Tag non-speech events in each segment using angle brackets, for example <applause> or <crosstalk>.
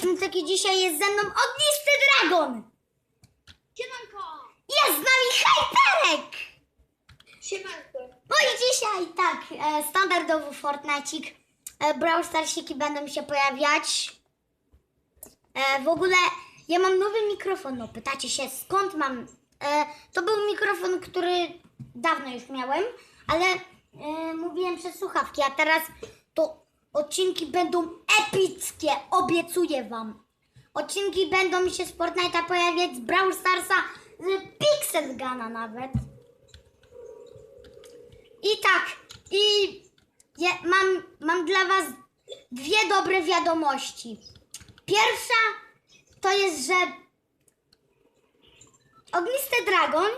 Smuteki, dzisiaj jest ze mną Ognisty Dragon! Siemanko! Jest z nami Hyperek! Siemanko! No i dzisiaj tak, e, standardowy Fortnite'ik. E, Brawl Starsiki będą się pojawiać. E, w ogóle ja mam nowy mikrofon, no pytacie się skąd mam. E, to był mikrofon, który dawno już miałem, ale e, mówiłem przez słuchawki, a teraz odcinki będą epickie, obiecuję wam. Odcinki będą mi się z Fortnite'a pojawiać z Brawl Starsa, z Pixel Guna nawet. I tak, i mam, mam dla Was dwie dobre wiadomości. Pierwsza to jest, że Ognisty Dragon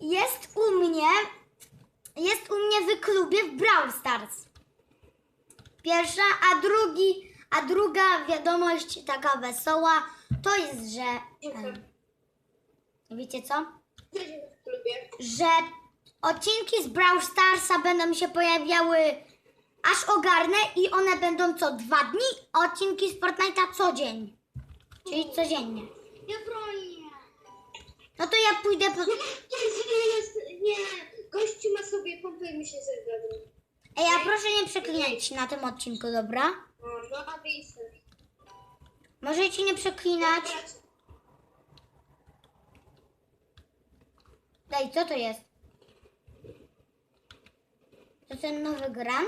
jest u mnie, jest u mnie w klubie w Brawl Stars. Pierwsza, a drugi, a druga wiadomość taka wesoła to jest, że em, wiecie co? Lubię? że odcinki z Brawl Starsa będą się pojawiały aż ogarnę i one będą co dwa dni, a odcinki z Fortnite'a co dzień. Czyli codziennie. Ja bronię! No to ja pójdę po... Jest, jest, nie! Gościu ma sobie pompę i mi się zgadza. Ej, a proszę nie przeklinać na tym odcinku, dobra? No, a. Możecie nie przeklinać. Daj, co to jest? To ten nowy gram?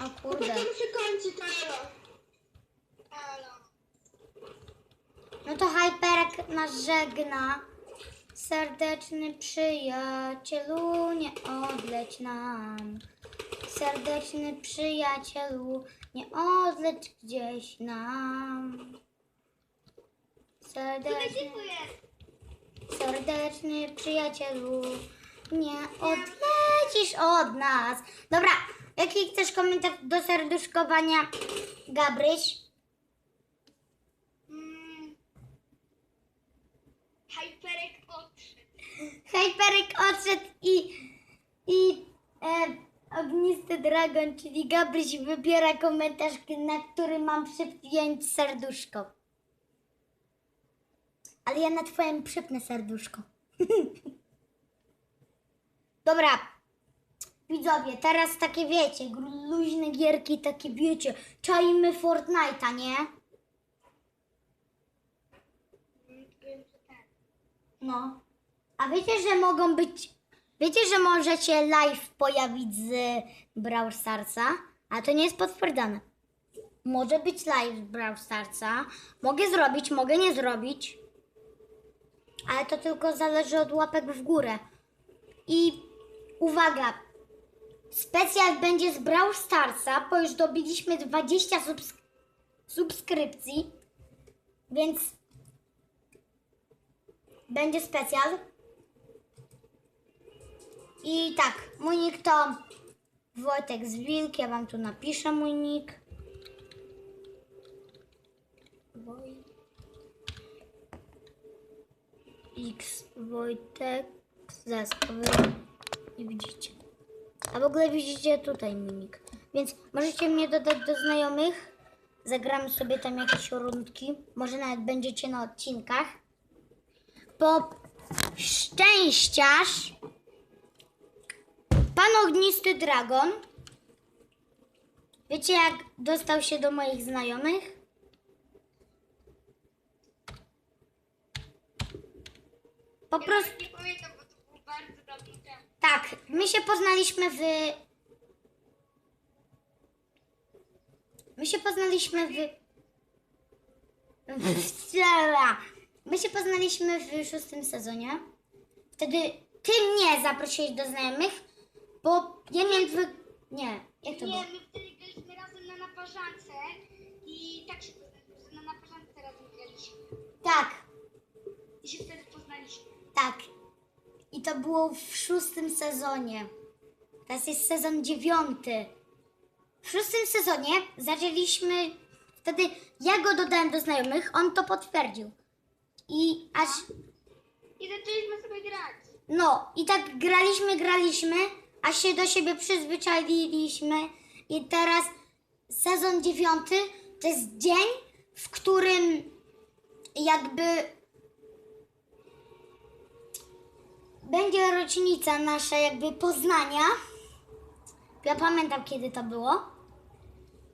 O kurde. Potem się kończy to elo. Elo. No to Hyperek nas żegna. Serdeczny przyjacielu, nie odleć nam. Serdeczny przyjacielu, nie odleć gdzieś nam. Serdeczny, serdeczny przyjacielu, nie odlecisz od nas. Dobra, jaki chcesz komentarz do serduszkowania, Gabryś? Mm. Hyperek odszedł. Hyperek odszedł i, i e, ognisty dragon, czyli Gabryś wybiera komentarz, na który mam przypiąć serduszko. Ale ja na twoim przypnę serduszko. <laughs> Dobra. Widzowie, teraz takie wiecie, luźne gierki, takie wiecie, czajmy Fortnite'a, nie? No. A wiecie, że mogą być. Wiecie, że możecie live pojawić z Brawl Starsa? A to nie jest potwierdzone. Może być live z Brawl Starsa. Mogę zrobić, mogę nie zrobić. Ale to tylko zależy od łapek w górę. I uwaga. Specjal będzie z Brawl Starsa, bo już dobiliśmy 20 subsk- subskrypcji. Więc będzie specjal. I tak, mój nick to Wojtek z Wilk. Ja wam tu napiszę mój nick. X Wojtek Zeskowy. I widzicie. A w ogóle widzicie tutaj nick. Więc możecie mnie dodać do znajomych. Zagramy sobie tam jakieś rundki. Może nawet będziecie na odcinkach bo szczęściarz, pan ognisty dragon, wiecie jak dostał się do moich znajomych? Po prostu, Nie pamiętam, bo to był bardzo dawno temu. tak, my się poznaliśmy w... My się poznaliśmy w... My się poznaliśmy w szóstym sezonie. Wtedy ty mnie zaprosiłeś do znajomych, bo ja miałem dwa... Nie, jak to było? Nie, my wtedy graliśmy razem na naparzance i tak się poznaliśmy, że na naparzance razem graliśmy. Tak, I się wtedy poznaliśmy. tak. I to było w szóstym sezonie. Teraz jest sezon dziewiąty. W szóstym sezonie zaczęliśmy... Wtedy ja go dodałem do znajomych, on to potwierdził. I aż... I zaczęliśmy sobie grać. No i tak graliśmy, graliśmy, a się do siebie przyzwyczailiśmy i teraz sezon dziewiąty to jest dzień, w którym jakby będzie rocznica nasza jakby Poznania. Ja pamiętam kiedy to było.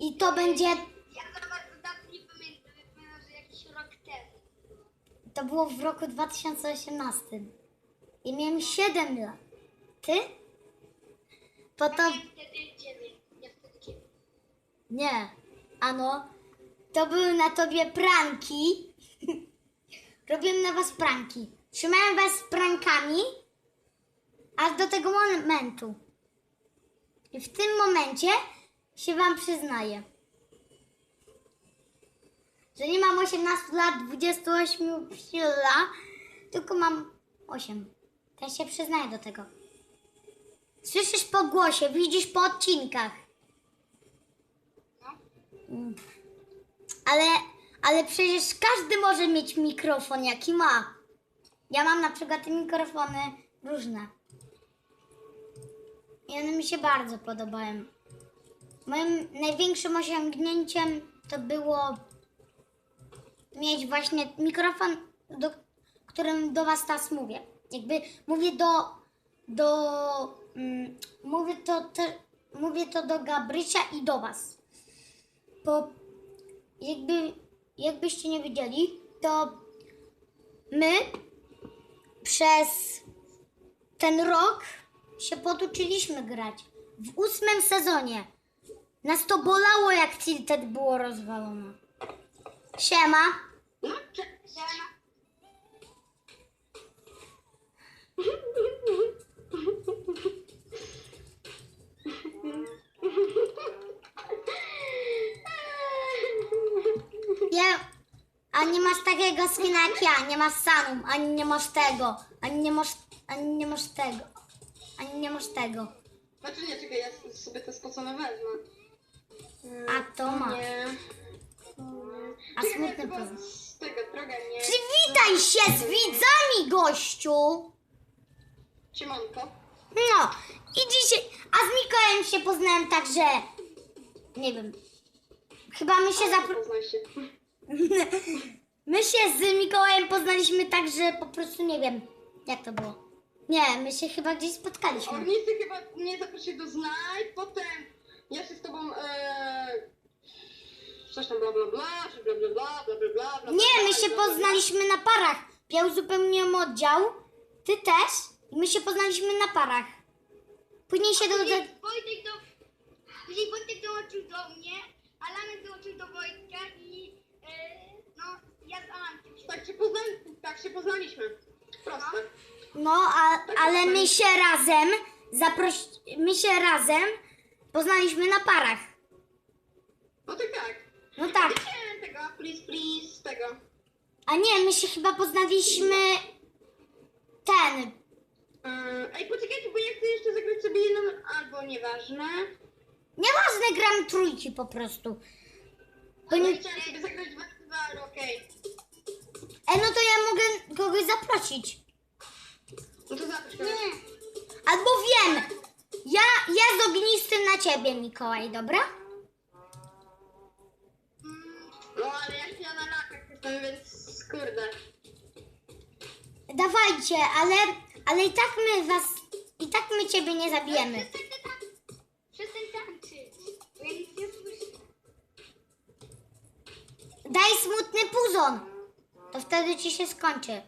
I to będzie, Ja za bardzo dat nie pamiętam, ja pamiętam, że jakiś rok temu. to było w roku 2018. I miałem 7 lat. Ty? Bo to... Ja miałem wtedy dziewięć. Ja wtedy dziewięć. Nie. Ano, to były na tobie pranki. <laughs> Robiłem na was pranki. Trzymałem was prankami, aż do tego momentu. I w tym momencie się wam przyznaję, że nie mam 18 lat, 28 lat, tylko mam 8. To ja się przyznaję do tego. Słyszysz po głosie, widzisz po odcinkach. Ale, ale przecież każdy może mieć mikrofon, jaki ma. Ja mam na przykład te mikrofony różne. I one mi się bardzo podobają. Moim największym osiągnięciem to było mieć właśnie mikrofon, do którym do Was teraz mówię. Jakby mówię do. do mm, mówię, to te, mówię to do Gabrysia i do Was. Bo jakby, jakbyście nie wiedzieli, to my przez ten rok się poduczyliśmy grać. W ósmym sezonie. Nas to bolało, jak Tilted było rozwalone. Siema. No, siema. <laughs> Ja, a nie masz skina jak ja, nie masz Sanum, ani nie masz tego, ani nie masz, ani nie masz tego, ani nie masz tego. Znaczy nie, czekaj, ja sobie te spocone wezmę. A to masz. Nie. A Czekaj, smutny chyba. Z tego droga nie. Przywitaj się z widzami, gościu! Siemanko. No, i dzisiaj, a z Mikołajem się poznałem tak, że, nie wiem, chyba my się zapro... Poznaj się. <laughs> My się z Mikołajem poznaliśmy tak, że po prostu nie wiem, jak to było. Nie, my się chyba gdzieś spotkaliśmy. Ornisy chyba mnie zaprosił do znaj, potem ja się z tobą e... coś tam bla bla bla, czy bla bla bla, bla bla bla, bla Nie, my się bla, bla, bla. poznaliśmy na parach. Ja uzupełniłem oddział, ty też i my się poznaliśmy na parach. Później się do... Później Wojtek do... Później Wojtek dołączył do mnie, Alanek dołączył do Wojtka i... E, no, ja z Alankiem się... Tak się, pozna... tak się poznaliśmy. Proste. No, a, ale my się razem zaproś... My się razem poznaliśmy na parach. No tak tak. No tak. Tego, please, please, tego. A nie, my się chyba poznaliśmy ten. Yy, Ej, poczekajcie, bo ja chcę jeszcze zagrać sobie jedną, albo nieważne. Nieważne, gram trójki po prostu. Bo nie... chciałem sobie zagrać dwa, dwa, ale okej. E, no to ja mogę kogoś zaprosić. No to Nie. kogoś. Albo wiem. Ja, ja z ognistym na ciebie, Mikołaj, dobra? Mm, No ale ja się na lakach jestem, więc kurde. Dawajcie, ale, ale i tak my was, i tak my ciebie nie zabijemy. Przestań te tam... Przestań tańczyć, bo ja nic nie słyszę. Daj puzon. To wtedy ci się skończy.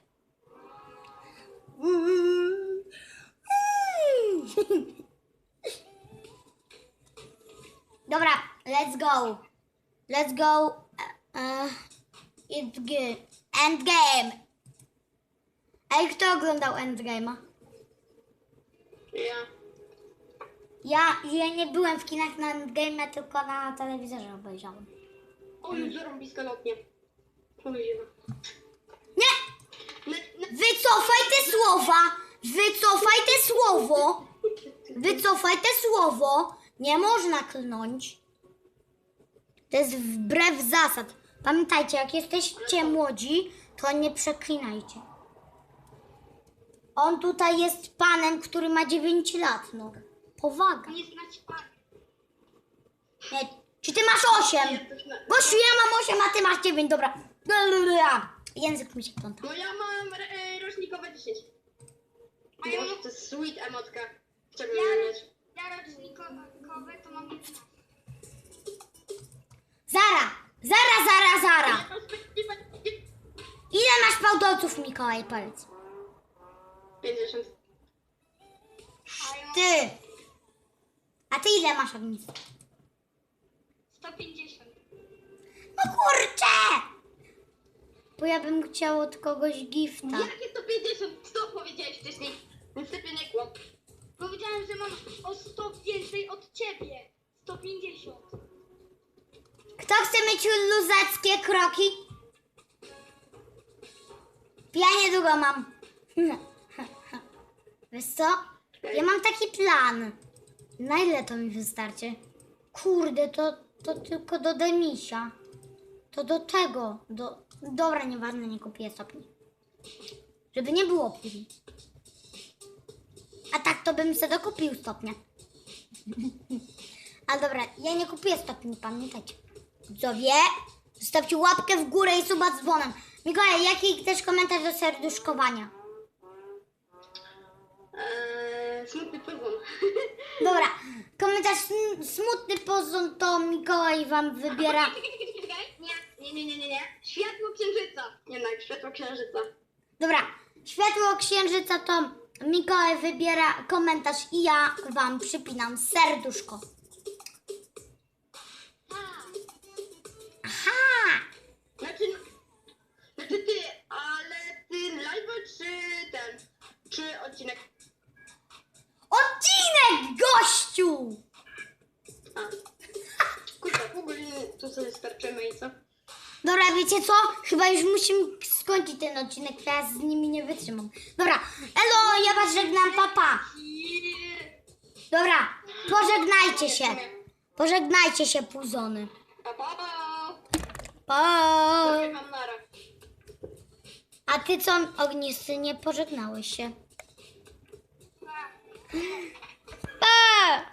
Dobra, let's go. Let's go. Uh, it's good. Endgame. Ej, kto oglądał Endgame'a? Ja. Ja, ja nie byłem w kinach na Endgame'a, tylko na telewizorze obejrzałem. Oj, zarąbiste lotnie. Nie! Wycofaj te słowa! Wycofaj te słowo! Wycofaj te słowo! Nie można klnąć. To jest wbrew zasad. Pamiętajcie, jak jesteście młodzi, to nie przeklinajcie. On tutaj jest panem, który ma 9 lat, no. Powaga. Nie znać pan. Nie. Czy ty masz 8? Ja coś na... Gościu, ja mam 8, a ty masz 9, dobra. Język mi się pląta. No ja mam e, rocznikowe 10. A ja Boże, mam- to jest sweet emotka. Chciałbym Ja, ją mieć. ja rocznikowe to mam 11. Zara, zara, zara, zara. Ile masz pałdolców, Mikołaj, powiedz? 50. A ja mam Ty. A ty ile masz ognisk? 150. No kurczę! Bo ja bym chciał od kogoś gifta. Jakie 150? 100 powiedziałeś wcześniej. Niestety nie kłam. Powiedziałem, że mam o 100 więcej od ciebie. 150. Kto chce mieć luzackie kroki? Ja niedługo mam. <laughs> Wiesz co? Ja mam taki plan. Na ile to mi wystarczy? Kurde, to, to tylko do demisia. To do tego. Do... Dobra, nieważne, nie kupię stopni. Żeby nie było później. A tak to bym sobie dokupił stopnia. <laughs> A dobra, ja nie kupuję stopni, pamiętajcie. Widzowie, zostawcie łapkę w górę i suba z dzwonem. Mikołaj, jaki chcesz komentarz do serduszkowania? Eee, smutny pozwól. Dobra, komentarz sm- smutny pozon to Mikołaj wam wybiera. <laughs> Nie, nie, nie, nie, nie. Światło księżyca. Jednak światło księżyca. Dobra, światło księżyca to Mikołaj wybiera komentarz i ja wam przypinam serduszko. Aha! Znaczy, znaczy ty, ale ty live czy ten, czy odcinek? Odcinek, gościu! A. Kurwa, pół godziny tu sobie starczymy i co? Dobra, wiecie co? Chyba już musimy skończyć ten odcinek, bo ja z nimi nie wytrzymam. Dobra, elo, ja was żegnam, papa. Dobra, pożegnajcie się. Pożegnajcie się, puzony. Pa, pa, A ty co, ognisty, nie pożegnałeś się. Pa.